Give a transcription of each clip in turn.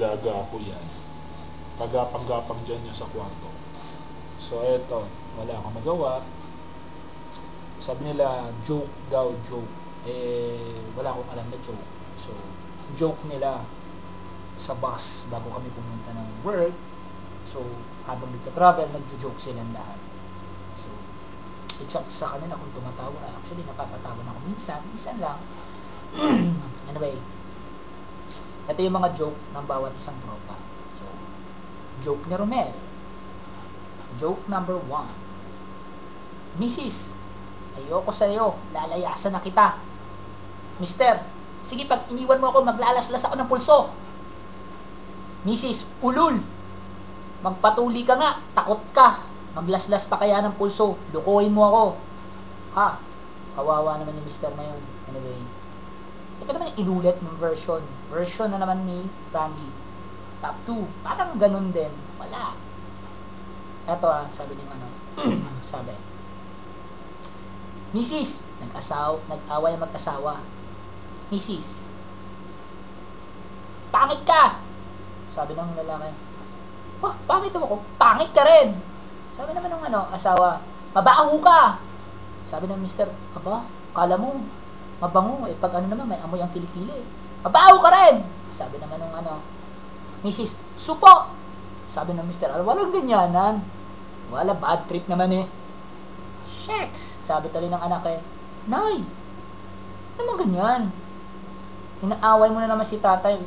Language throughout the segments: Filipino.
gapo yan. Pagapang-gapang dyan niya sa kwarto. So, eto. Wala akong magawa. Sabi nila, joke daw, joke. Eh, wala akong alam na joke. So, joke nila sa bus bago kami pumunta ng work. So, habang nagka-travel, nagjo-joke silang lahat. So, except sa kanila kung tumatawa. Actually, napapatawa na ako minsan. Minsan lang. anyway, ito yung mga joke ng bawat isang tropa. So, joke ni Romel. Joke number one. Mrs. Ayoko sa'yo. Lalayasan na kita. Mister, sige pag iniwan mo ako, maglalaslas ako ng pulso. Mrs. Ulul. Magpatuli ka nga. Takot ka. Maglaslas pa kaya ng pulso. Lukuhin mo ako. Ha? Kawawa naman ni Mister na yun. Anyway. Ito naman yung inulit ng version. Version na naman ni Randy. Top 2. Parang ganun din. Wala. Ito ah, sabi ni ano. sabi. Mrs. Nag-asaw, nag-away mag-asawa. Mrs. Pangit ka! Sabi ng lalaki. Oh, pangit ako. Pangit ka rin! Sabi naman ng ano, asawa, mabaho ka! Sabi ng mister, aba, kala mo, mabango. Eh, pag ano naman, may amoy ang kilikili. Mabaho ka rin! Sabi naman ng ano, Mrs. Supo! Sabi ng mister, "Ah, walang ganyanan. Wala, bad trip naman eh. Shucks! Sabi tali ng anak eh, Nay! Ano naman ganyan? Inaaway mo na naman si tatay.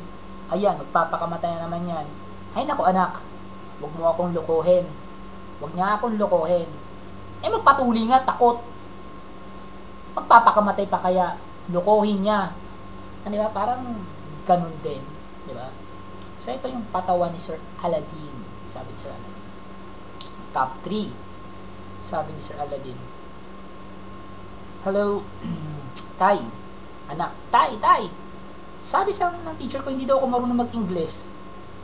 Ayan, magpapakamatay na naman yan. Ay nako anak, huwag mo akong lukuhin. Huwag niya akong lukuhin. Eh magpatuli nga, takot. Magpapakamatay pa kaya, lukuhin niya. Ano ba? Parang ganun din. Di ba? So ito yung patawa ni Sir Aladdin. Sabi ni Sir Aladdin. Top 3. Sabi ni Sir Aladdin. Hello, Tay. Anak, Tay, Tay. Sabi sa ng teacher ko, hindi daw ako marunong mag-English.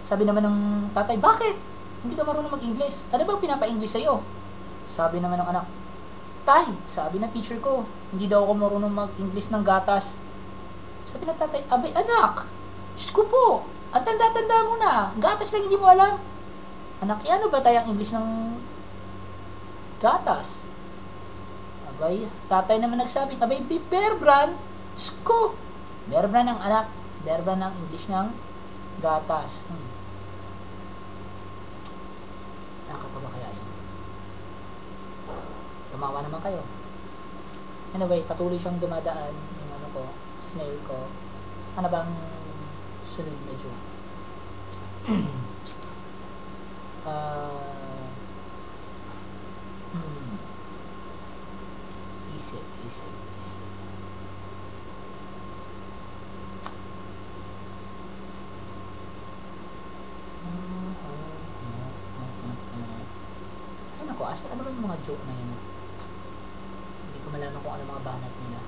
Sabi naman ng tatay, bakit? Hindi ka marunong mag-English. Ano ba pinapa-English sa'yo? Sabi naman ng anak, Tay, sabi ng teacher ko, hindi daw ako marunong mag-English ng gatas. Sabi ng tatay, abay anak, Diyos ko po, ang tanda-tanda mo na, gatas lang hindi mo alam. Anak, eh, ano ba tayong English ng gatas? Abay, tatay naman nagsabi, abay, bear brand. Diyos ko, bear brand ng anak, bear brand ng English ng gatas. Hmm. Nakakatawa kaya yun. Tumawa naman kayo. Anyway, patuloy siyang dumadaan yung ano ko, snail ko. Ano bang sunod na joke? Ah... hmm. Isip, isip, isip. Ay nako, asa ano ba yung mga joke na yun? Malaman kung ano mga banat nila.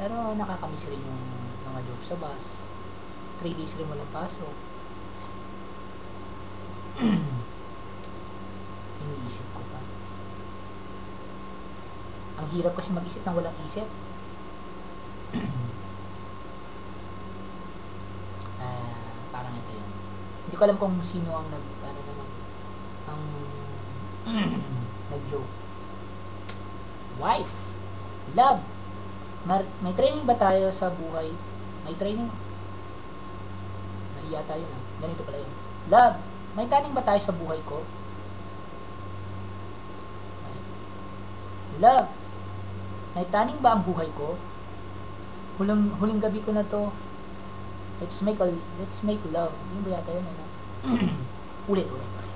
Pero nakakamiss rin yung mga joke sa bus. 3 days rin walang pasok. Iniisip ko pa. Ang hirap kasi mag-isip ng walang isip. Ah, parang ito yun. Hindi ko alam kung sino ang nag, ano naman, ang nag-joke. Wife. Love. Mar- may training ba tayo sa buhay? May training? Mali yata yun ah. Ganito pala yun. Love. May training ba tayo sa buhay ko? Love. May taning ba ang buhay ko? Huling, huling gabi ko na to. Let's make a, let's make love. Yun ba yata yun? Ano? ulit, ulit, ulit.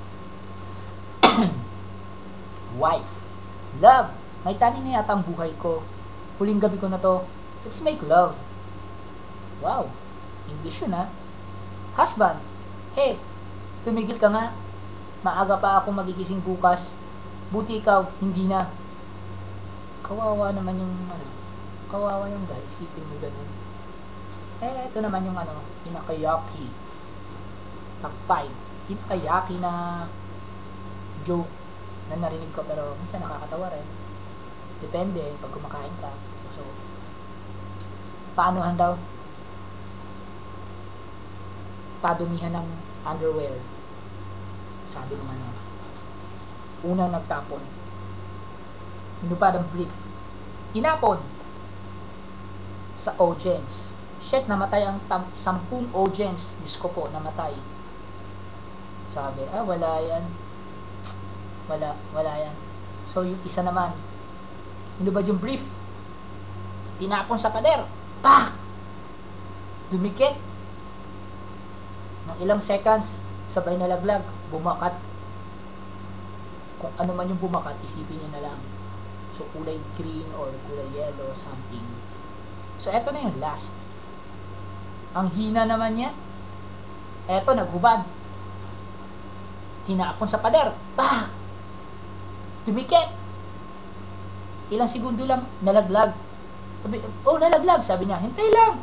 Wife. Love. May taning na yata ang buhay ko. Huling gabi ko na to. Let's make love. Wow. English yun ha. Husband. Hey, tumigil ka nga. Maaga pa ako magigising bukas. Buti ikaw, hindi na. Kawawa naman yung ano. Kawawa yung guy. Isipin mo ganun. Eh, ito naman yung ano, pinakayaki. Top 5. Pinakayaki na joke na narinig ko pero minsan nakakatawa rin. Depende pag kumakain ka. So, paanohan daw? nagpadumihan ng underwear. Sabi naman niya. Unang nagtapon. Minupad ang brief. Tinapon sa audience. Shit, namatay ang tam- sampung audience. Diyos ko po, namatay. Sabi, ah, wala yan. Wala, wala yan. So, yung isa naman, hinubad yung brief. Tinapon sa pader. Pak! Dumikit. Ng ilang seconds, sabay nalaglag. Bumakat. Kung ano man yung bumakat, isipin nyo na lang. So, kulay green or kulay yellow something. So, eto na yung last. Ang hina naman niya, eto, naghubad. Tinapon sa pader. Pak! Dumikit. Ilang segundo lang, nalaglag. Sabi, oh, nalaglag. Sabi niya, hintay lang.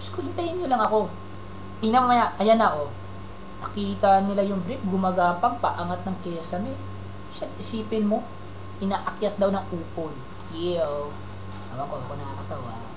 Diyos ko, hintayin nyo lang ako. Tingnan maya, ayan na, oh. Nakita nila yung brief, gumagapang, paangat ng kesame. Shit, isipin mo, inaakyat daw ng upon. Yo. Ewan ko, ako nakakatawa.